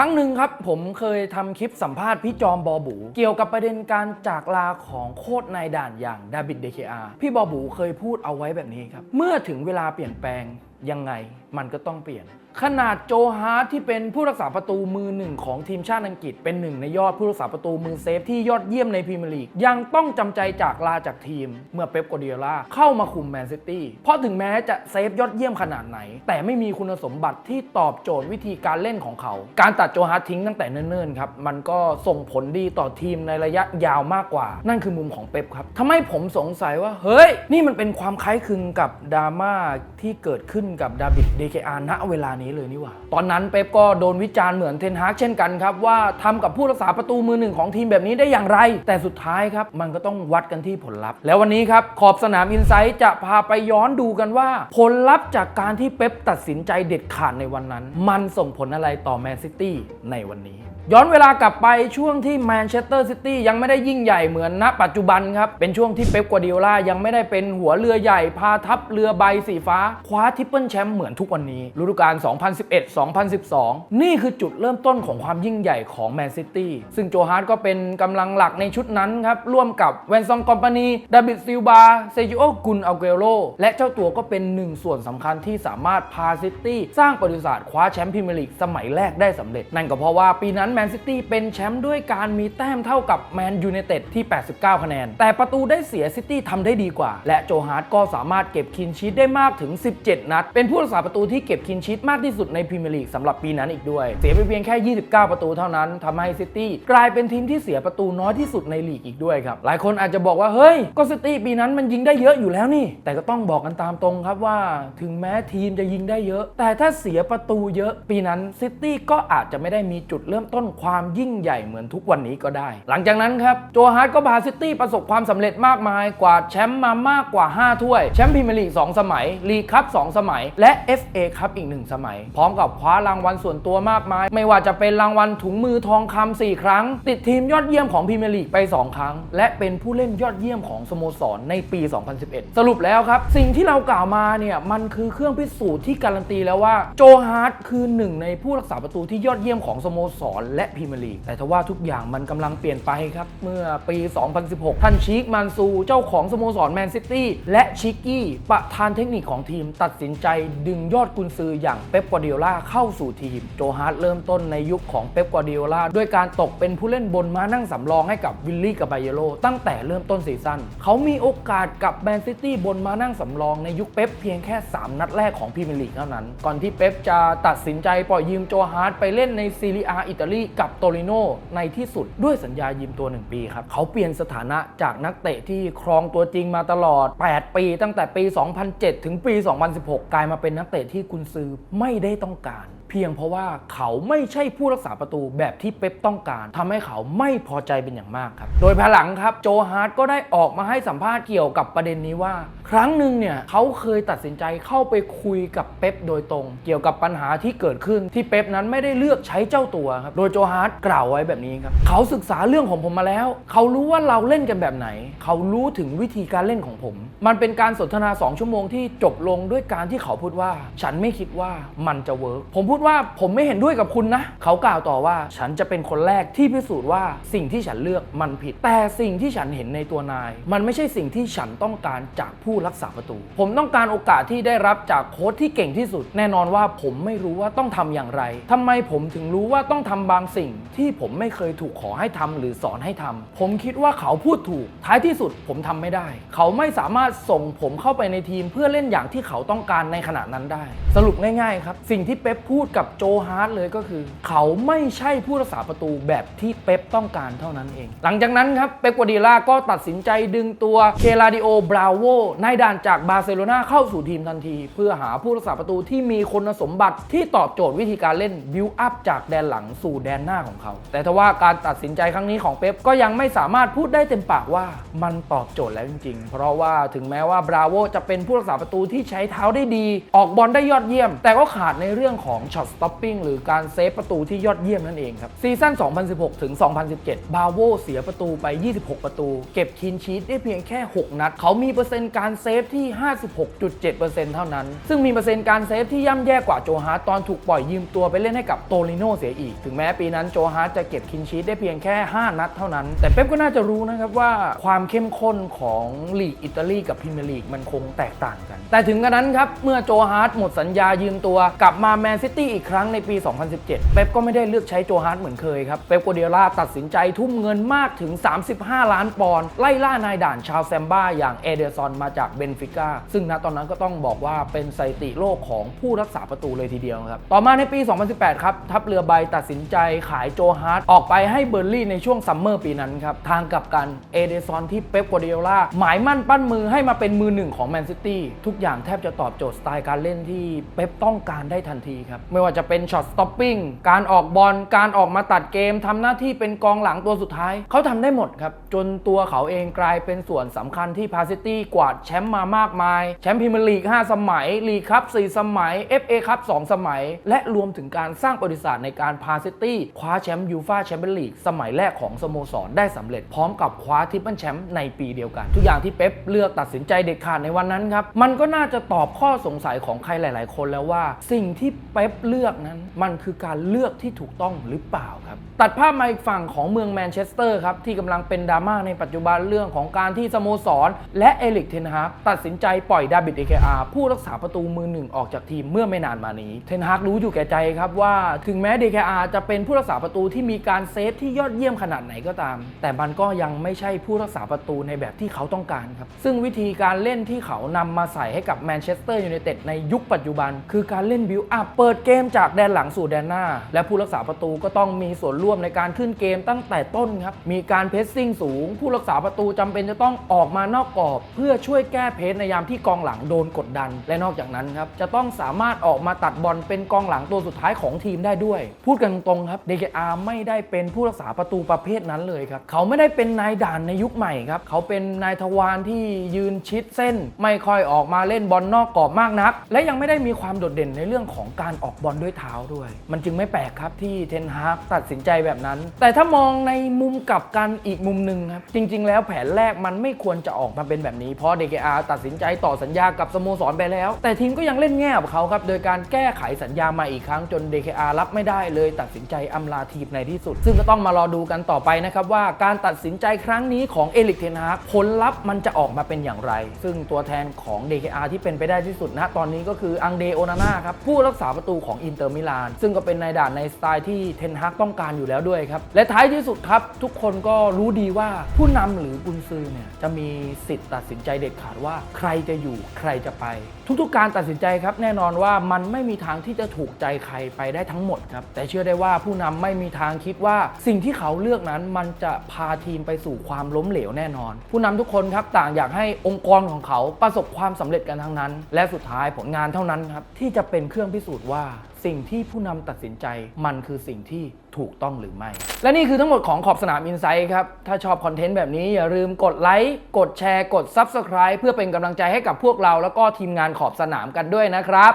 รั้งหนึ่งครับผมเคยทำคลิปสัมภาษณ์พี่จอมบอบู เกี่ยวกับประเด็นการจากลาของโคตรนายด่านอย่างดาบิดเดเคอาพี่บอบูเคยพูดเอาไว้แบบนี้ครับ เมื่อถึงเวลาเปลี่ยนแปลงยังไงมันก็ต้องเปลี่ยน ขนาดโจฮาร์ทที่เป็นผู้รักษาประตูมือหนึ่งของทีมชาติอังกฤษเป็นหนึ่งในยอดผู้รักษาประตูมือเซฟที่ยอดเยี่ยมในพรีเมียร์ลีกยังต้องจำใจจากลาจากทีม เมื่อเป๊ปกัวเดียล่าเข้ามาคุมแมนซิตี้เพราะถึงแม้จะเซฟยอดเยี่ยมขนาดไหน แต่ไม่มีคุณสมบัติที่ตอบโจทย์วิธีการเล่นของเขา การตัดโจฮาร์ททิ้งตั้งแต่เนิ่นๆครับมันก็ส่งผลดีต่อทีมในระยะยาวมากกว่า นั่นคือมุมของเป๊ปครับทำให้ผมสงสัยว่าเฮ้ยนี่มันเป็นความคล้ายคลึงกับดราม่าที่เกิดขึ้นกับดาบิดเดเคอาณเวลานี้เลยนี่หว่า ตอนนั้นเป๊ปก็โดนวิจารณ์เหมือนเทนฮากเช่นกันครับ ว่าทำกับผู้รักษาประตูมือหนึ่งของทีมแบบนี้ได้อย่างไร แต่สุดท้ายครับ มันก็ต้องวัดกันที่ผลลัพธ์ แล้ววันนี้ครับ ขอบสนามอินไซต์จะพาไปย้อนดูกันว่า ผลลัพธ์จากการที่เป๊ปตัดสินใจเด็ดขาดในวันนั้น มันส่งผลอะไรต่อแมนซิตี้ในวันนี้ย้อนเวลากลับไปช่วงที่แมนเชสเตอร์ซิตี้ยังไม่ได้ยิ่งใหญ่เหมือนณปัจจุบันครับ เป็นช่วงที่เป๊ปกัวเดียล่ายังไม่ได้เป็นหัวเรือใหญ่พาทัพเรือใบสีฟ้า คว้าทิปเปิลแชมป์เหมือนทุกวันนี้ฤดูกาล2011-2012 นี่คือจุดเริ่มต้นของความยิ่งใหญ่ของแมนซิตี้ซึ่งโจฮาร์ดก็เป็นกำลังหลักในชุดนั้นครับ ร่วมกับแวนซองคอมพานีดาบิดซิลบาเซจิโอกุนอัลเกโรและเจ้าตัวก็เป็นหนึ่งส่วนสำคัญที่สามารถพาซิตี้สร้างประวัติศาสตร์คว้าแชมป์พรีเมียร์ลีกสมัยแรกได้สำเร็จ นั่นก็เพราะว่าปีนั้นแมนซิตี้เป็นแชมป์ด้วยการมีแต้มเท่ากับแมนยูไนเต็ดที่ 89 คะแนน แต่ประตูได้เสียซิตี้ทำได้ดีกว่า และโจฮาร์ดก็สามารถเก็บคินชีตได้มากถึง 17 นัด เป็นผู้รักษาประตูที่เก็บคินชีตมากที่สุดในพรีเมียร์ลีกสำหรับปีนั้นอีกด้วย เสียไปเพียงแค่ 29 ประตูเท่านั้นทำให้ซิตี้กลายเป็นทีมที่เสียประตูน้อยที่สุดในลีกอีกด้วยครับ หลายคนอาจจะบอกว่า เฮ้ย ก็ซิตี้ปีนั้นมันยิงได้เยอะอยู่แล้วนี่ แต่ก็ต้องบอกกันตามตรงครับว่า ถึงแม้ทีมจะยิงได้เยอะ แต่ถ้าเสียประตูเยอะปีนั้นซิตี้ก็อาจจะไม่ได้มีจุดเริ่มต้นความยิ่งใหญ่เหมือนทุกวันนี้ก็ได้ หลังจากนั้นครับโจฮาร์ดก็พาซิตี้ประสบความสำเร็จมากมายกว่าแชมป์มามากกว่า 5 ถ้วยแชมป์พรีเมียร์ลีก2สมัยลีกคัพ2สมัย และ FA คัพอีก 1 สมัยพร้อมกับคว้ารางวัลส่วนตัวมากมาย ไม่ว่าจะเป็นรางวัลถุงมือทองคำ4ครั้ง ติดทีมยอดเยี่ยมของพรีเมียร์ลีกไป 2 ครั้ง และเป็นผู้เล่นยอดเยี่ยมของสโมสรในปี 2011 สรุปแล้วครับ สิ่งที่เรากล่าวมาเนี่ยมันคือเครื่องพิสูจน์ที่การันตีแล้วว่าโจฮาร์ดคือหนึ่งในผู้รักษาประตูที่ยอดเยี่ยมของสโมสรและพรีเมียร์ลีกแต่ทว่าทุกอย่างมันกำลังเปลี่ยนไปครับเมื่อปี 2016 ท่านชิคมันซู เจ้าของสโมสรแมนซิตี้และชิกกี้ประธานเทคนิคของทีมตัดสินใจดึงยอดกุนซืออย่างเป๊ปกัวเดียล่าเข้าสู่ทีม โจฮาร์ดเริ่มต้นในยุคของเป๊ปกัวเดียล่าด้วยการตกเป็นผู้เล่นบนม้านั่งสำรองให้กับวิลลี่กับไบเยโรตั้งแต่เริ่มต้นซีซั่นเขามีโอกาสกับแมนซิตี้บนม้านั่งสำรองในยุคเป๊ปเพียงแค่ 3 นัดแรกของพรีเมียร์ลีกเท่านั้น ก่อนที่เป๊ปจะตัดสินใจปล่อยยืมโจฮาร์ดไปเล่นในซีเรียอิตาลีกับโตริโนในที่สุดด้วยสัญญายืมตัว 1 ปีครับเขาเปลี่ยนสถานะจากนักเตะที่ครองตัวจริงมาตลอด 8 ปี ตั้งแต่ปี 2007 ถึงปี 2016 กลายมาเป็นนักเตะที่กุนซือไม่ไม่ได้ต้องการ เพียงเพราะว่าเขาไม่ใช่ผู้รักษาประตูแบบที่เป๊ปต้องการทำให้เขาไม่พอใจเป็นอย่างมากครับ โดยภายหลังครับโจฮาร์ดก็ได้ออกมาให้สัมภาษณ์เกี่ยวกับประเด็นนี้ว่า ครั้งหนึ่งเนี่ยเขาเคยตัดสินใจเข้าไปคุยกับเป๊ปโดยตรง เกี่ยวกับปัญหาที่เกิดขึ้นที่เป๊ปนั้นไม่ได้เลือกใช้เจ้าตัวครับโดยโจฮาร์ดกล่าวไว้แบบนี้ครับเขาศึกษาเรื่องของผมมาแล้ว เขารู้ว่าเราเล่นกันแบบไหน เขารู้ถึงวิธีการเล่นของผม มันเป็นการสนทนา 2 ชั่วโมงที่จบลงด้วยการที่เขาพูดว่า ฉันไม่คิดว่ามันจะเวิร์กผมพูดว่าผมไม่เห็นด้วยกับคุณนะ เขากล่าวต่อว่าฉันจะเป็นคนแรกที่พิสูจน์ว่าสิ่งที่ฉันเลือกมันผิด แต่สิ่งที่ฉันเห็นในตัวนาย มันไม่ใช่สิ่งที่ฉันต้องการจากผู้รักษาประตู ผมต้องการโอกาสที่ได้รับจากโค้ชที่เก่งที่สุด แน่นอนว่าผมไม่รู้ว่าต้องทำอย่างไรทำไมผมถึงรู้ว่าต้องทำบางสิ่ง ที่ผมไม่เคยถูกขอให้ทำหรือสอนให้ทำผมคิดว่าเขาพูดถูก ท้ายที่สุดผมทำไม่ได้ เขาไม่สามารถส่งผมเข้าไปในทีมเพื่อเล่นอย่างที่เขาต้องการในขณะนั้นได้ สรุปง่ายครับ สิ่งที่เป๊ปพูดกับโจฮาร์ดเลยก็คือ เขาไม่ใช่ผู้รักษาประตูแบบที่เป๊ปต้องการเท่านั้นเอง หลังจากนั้นครับเป๊ปกัวเดีล่าก็ตัดสินใจดึงตัวเคลาดิโอบราโวนายด่านจากบาร์เซโลนาเข้าสู่ทีมทันที เพื่อหาผู้รักษาประตูที่มีคุณสมบัติที่ตอบโจทย์วิธีการเล่นบิวอัพจากแดนหลังสู่แดนหน้าของเขา แต่ทว่าการตัดสินใจครั้งนี้ของเป๊ปก็ยังไม่สามารถพูดได้เต็มปากว่ามันตอบโจทย์แล้วจริงๆ เพราะว่าถึงแม้ว่าบราโวจะเป็นผู้รักษาประตูที่ใช้เท้าได้ดี ออกบอลได้ยอดเยี่ยม แต่ก็ขาดในเรื่องของช็อตสต็อปปิ้งหรือการเซฟประตูที่ยอดเยี่ยมนั่นเองครับซีซั่น 2016 ถึง 2017 บาโวเสียประตูไป 26 ประตู เก็บคินชีตได้เพียงแค่ 6 นัด เขามีเปอร์เซ็นต์การเซฟที่ 56.7%เท่านั้น ซึ่งมีเปอร์เซ็นต์การเซฟที่ย่ำแย่กว่าโจฮาร์ตตอนถูกปล่อยยืมตัวไปเล่นให้กับโตลิโนเสียอีก ถึงแม้ปีนั้นโจฮาร์ตจะเก็บคินชีตได้เพียงแค่ 5 นัดเท่านั้น แต่เป๊ปก็น่าจะรู้นะครับว่าความเข้มข้นของลีกอิตาลีกับพรีเมียร์ลีกมันคงแตกต่างกัน แต่ถึงกระนั้นครับเมื่อโจฮาร์ตหมดสัญญายืมตัวกลับมาแมนซิตี้อีกครั้งในปี 2017 เป๊ปก็ไม่ได้เลือกใช้โจฮาร์ตเหมือนเคยครับ เป๊ปโกวาร์ดิโอลาตัดสินใจทุ่มเงินมากถึง 35 ล้านปอนด์ไล่ล่านายด่านชาวแซมบ้าอย่างเอเดอร์ซอนมาจากเบนฟิก้าซึ่งณตอนนั้นก็ต้องบอกว่าเป็นสถิติโลกของผู้รักษาประตูเลยทีเดียวครับ ต่อมาในปี 2018 ครับ ทัพเรือใบตัดสินใจขายโจฮาร์ตออกไปให้เบอร์ลี่ในช่วงซัมเมอร์ปีนั้นครับ ทางกลับกันเอเดรซอนที่เป๊ปกัวาร์ดิโอลาหมายมั่นปั้นมือให้มาเป็นมือหนึ่งของแมนซิตี้ทุกอย่างแทบจะตอบโจทย์สไตล์การเล่นที่เป๊ปต้องการได้ทันทีครับ ไม่ว่าจะเป็นช็อตสต็อปปิ้งการออกบอลการออกมาตัดเกมทำหน้าที่เป็นกองหลังตัวสุดท้าย เขาทำได้หมดครับ จนตัวเขาเองกลายเป็นส่วนสำคัญที่พาซิตี้กวาดแชมป์มามากมาย แชมป์พรีเมียร์ลีก 5 สมัย ลีกคัพ4สมัย FA คัพ2สมัย และรวมถึงการสร้างประวัติศาสตร์ในการพาซิตี้คว้าแชมป์ยูฟาแชมเปี้ยนลีกสมัยแรกของสโมสรได้สำเร็จพร้อมกับคว้าทิปเปิลแชมป์ในปีเดียวกัน ทุกอย่างที่เป๊ปเลือกตัดสินใจเด็ดขาดในวันนั้นครับมันก็น่าจะตอบข้อสงสัยของใครหลาย ๆ คนแล้วว่าสิ่งที่เป๊ปเลือกนั้น มันคือการเลือกที่ถูกต้องหรือเปล่าครับ ตัดภาพมาอีกฝั่งของเมืองแมนเชสเตอร์ครับ ที่กำลังเป็นดราม่าในปัจจุบันเรื่องของการที่สโมสร และเอลิกเทนฮากตัดสินใจปล่อยดาบิดเอเคอาผู้รักษาประตูมือหนึ่งออกจากทีมเมื่อไม่นานมานี้ เทนฮากรู้อยู่แก่ใจครับว่าถึงแม้เดคอาจะเป็นผู้รักษาประตูที่มีการเซฟที่ยอดเยี่ยมขนาดไหนก็ตาม แต่มันก็ยังไม่ใช่ผู้รักษาประตูในแบบที่เขาต้องการครับซึ่งวิธีการเล่นที่เขานำมาใส่ให้กับแมนเชสเตอร์ยูไนเต็ดในยุคปัจจุบัน คือการเล่นบิวอัพเปิดเกมจากแดนหลังสู่แดนหน้า และผู้รักษาประตูก็ต้องมีส่วนร่วมในการขึ้นเกมตั้งแต่ต้นครับ มีการเพสซิ่งสูง ผู้รักษาประตูจำเป็นจะต้องออกมานอกกรอบ เพื่อช่วยแก้เพสในยามที่กองหลังโดนกดดัน และนอกจากนั้นครับจะต้องสามารถออกมาตัดบอลเป็นกองหลังตัวสุดท้ายของทีมได้ด้วย พูดกันตรงๆครับ DKR ไม่ได้เป็นผู้รักษาประตูประเภทนั้นเลยครับเขาไม่ได้เป็นนายด่านในยุคใหม่ครับเขาเป็นนายทวารที่ยืนชิดเส้น ไม่ค่อยออกมาเล่นบอลนอกกรอบมากนัก และยังไม่ได้มีความโดดเด่นในในเรื่องของการออกบอลด้วยเท้าด้วย มันจึงไม่แปลกครับที่เทนฮากตัดสินใจแบบนั้น แต่ถ้ามองในมุมกลับกันอีกมุมหนึ่งครับ จริง ๆ แล้วแผนแรกมันไม่ควรจะออกมาเป็นแบบนี้ เพราะ DKR ตัดสินใจต่อสัญญากับสโมสรไปแล้ว แต่ทีมก็ยังเล่นแง่กับเขาครับโดยการแก้ไขสัญญามาอีกครั้งจน DKR รับไม่ได้เลย ตัดสินใจอำลาทีมในที่สุด ซึ่งก็ต้องมารอดูกันต่อไปนะครับว่าการตัดสินใจครั้งนี้ของเอลิกเทนฮากผลลัพธ์มันจะออกมาเป็นอย่างไร ซึ่งตัวแทนของ DKR ที่เป็นไปได้ที่สุดนะตอนนี้ก็คืออังเดโอนาน่าครับผู้รักษาประตูของอินเตอร์มิลานซึ่งก็เป็นนายด่านในสไตล์ที่เทนฮากต้องการอยู่แล้วด้วยครับและท้ายที่สุดครับทุกคนก็รู้ดีว่าผู้นำหรือกุนซือเนี่ยจะมีสิทธิ์ตัดสินใจเด็ดขาดว่าใครจะอยู่ใครจะไป ทุกๆการตัดสินใจครับแน่นอนว่ามันไม่มีทางที่จะถูกใจใครไปได้ทั้งหมดครับแต่เชื่อได้ว่าผู้นำไม่มีทางคิดว่าสิ่งที่เขาเลือกนั้นมันจะพาทีมไปสู่ความล้มเหลวแน่นอน ผู้นำทุกคนครับต่างอยากให้องค์กรของเขาประสบความสำเร็จกันทั้งนั้น และสุดท้ายผลงานเท่านั้นครับที่จะเป็นเครื่องพิสูจน์ว่า สิ่งที่ผู้นำตัดสินใจมันคือสิ่งที่ถูกต้องหรือไม่ และนี่คือทั้งหมดของขอบสนามอินไซต์ครับ ถ้าชอบคอนเทนต์แบบนี้อย่าลืมกดไลค์ กดแชร์ กด Subscribe เพื่อเป็นกำลังใจให้กับพวกเรา แล้วก็ทีมงานขอบสนามกันด้วยนะครับ